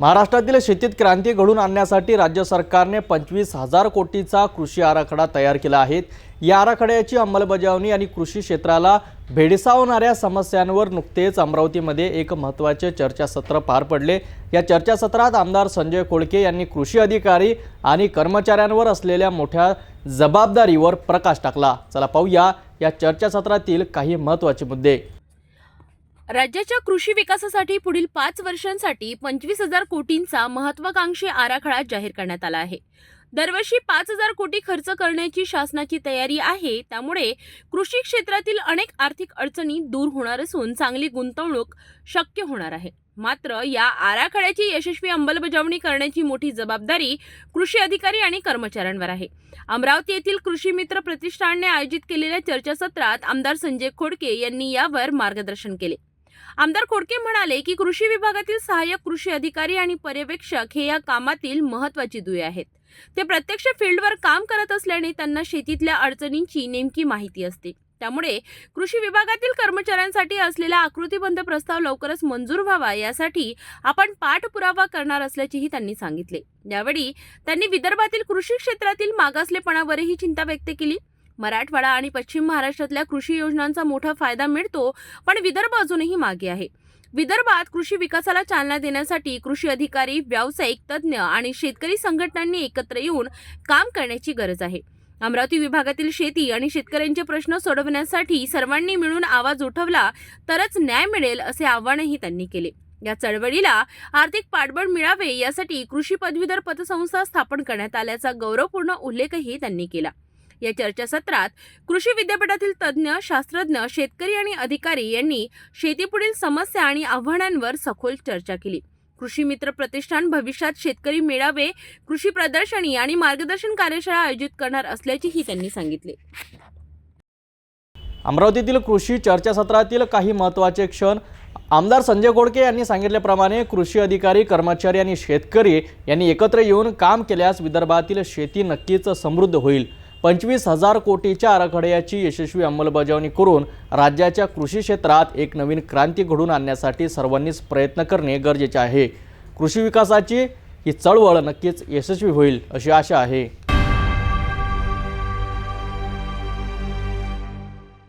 महाराष्ट्रातील शेतीत क्रांती घडून आणण्यासाठी राज्य सरकारने पंचवीस हजार कोटीचा कृषी आराखडा तयार केला आहे. या आराखड्याची अंमलबजावणी आणि कृषी क्षेत्राला भेडसावणाऱ्या समस्यांवर नुकतेच अमरावतीमध्ये एक महत्त्वाचे चर्चासत्र पार पडले. या चर्चासत्रात आमदार संजय कोळके यांनी कृषी अधिकारी आणि कर्मचाऱ्यांवर असलेल्या मोठ्या जबाबदारीवर प्रकाश टाकला. चला पाहूया या चर्चासत्रातील काही महत्त्वाचे मुद्दे. राज्याच्या कृषी विकासासाठी पुढील पाच वर्षांसाठी पंचवीस हजार कोटींचा महत्वाकांक्षी आराखडा जाहीर करण्यात आला आहे. दरवर्षी पाच हजार कोटी खर्च करण्याची शासनाची तयारी आहे त्यामुळे कृषी क्षेत्रातील अनेक आर्थिक अडचणी दूर होणार असून चांगली गुंतवणूक शक्य होणार आहे. मात्र या आराखड्याची यशस्वी अंमलबजावणी करण्याची मोठी जबाबदारी कृषी अधिकारी आणि कर्मचाऱ्यांवर आहे. अमरावती येथील कृषी मित्र प्रतिष्ठानने आयोजित केलेल्या चर्चासत्रात आमदार संजय खोडके यांनी यावर मार्गदर्शन केले. आमदार खोडके म्हणाले की कृषी विभागातील सहाय्यक कृषी अधिकारी आणि पर्यवेक्षक हे या कामातील महत्वाची दुवे आहेत. ते प्रत्यक्ष फील्डवर काम करत असल्याने त्यांना शेतीतल्या अडचणींची नेमकी माहिती असते. त्यामुळे कृषी विभागातील कर्मचाऱ्यांसाठी असलेला आकृतीबंध प्रस्ताव लवकरच मंजूर व्हावा यासाठी आपण पाठपुरावा करणार असल्याचेही त्यांनी सांगितले. यावेळी त्यांनी विदर्भातील कृषी क्षेत्रातील मागासलेपणावरही चिंता व्यक्त केली. मराठवाडा आणि पश्चिम महाराष्ट्रातल्या कृषी योजनांचा मोठा फायदा मिळतो पण विदर्भ अजूनही मागे आहे. विदर्भात कृषी विकासाला चालना देण्यासाठी कृषी अधिकारी व्यावसायिक तज्ज्ञ आणि शेतकरी संघटनांनी एकत्र येऊन काम करण्याची गरज आहे. अमरावती विभागातील शेती आणि शेतकऱ्यांचे प्रश्न सोडवण्यासाठी सर्वांनी मिळून आवाज उठवला तरच न्याय मिळेल असे आवाहनही त्यांनी केले. या चळवळीला आर्थिक पाठबळ मिळावे यासाठी कृषी पदवीधर पतसंस्था स्थापन करण्यात आल्याचा गौरवपूर्ण उल्लेखही त्यांनी केला. या चर्चासत्रात कृषी विद्यापीठातील तज्ज्ञ शास्त्रज्ञ शेतकरी आणि अधिकारी यांनी शेतीपुढील समस्या आणि आव्हानांवर सखोल चर्चा केली. कृषी मित्र प्रतिष्ठान भविष्यात शेतकरी मेळावे कृषी प्रदर्शनी आणि मार्गदर्शन कार्यशाळा आयोजित करणार असल्याचेही त्यांनी सांगितले. अमरावतीतील कृषी चर्चासत्रातील काही महत्त्वाचे क्षण आमदार संजय गोडके यांनी सांगितल्याप्रमाणे कृषी अधिकारी कर्मचारी आणि शेतकरी यांनी एकत्र येऊन काम केल्यास विदर्भातील शेती नक्कीच समृद्ध होईल. पंचवीस हजार कोटीच्या आराखड्याची यशस्वी अंमलबजावणी करून राज्याच्या कृषी क्षेत्रात एक नवीन क्रांती घडून आणण्यासाठी सर्वांनीच प्रयत्न करणे गरजेचे आहे. कृषी विकासाची ही चळवळ नक्कीच यशस्वी होईल अशी आशा आहे.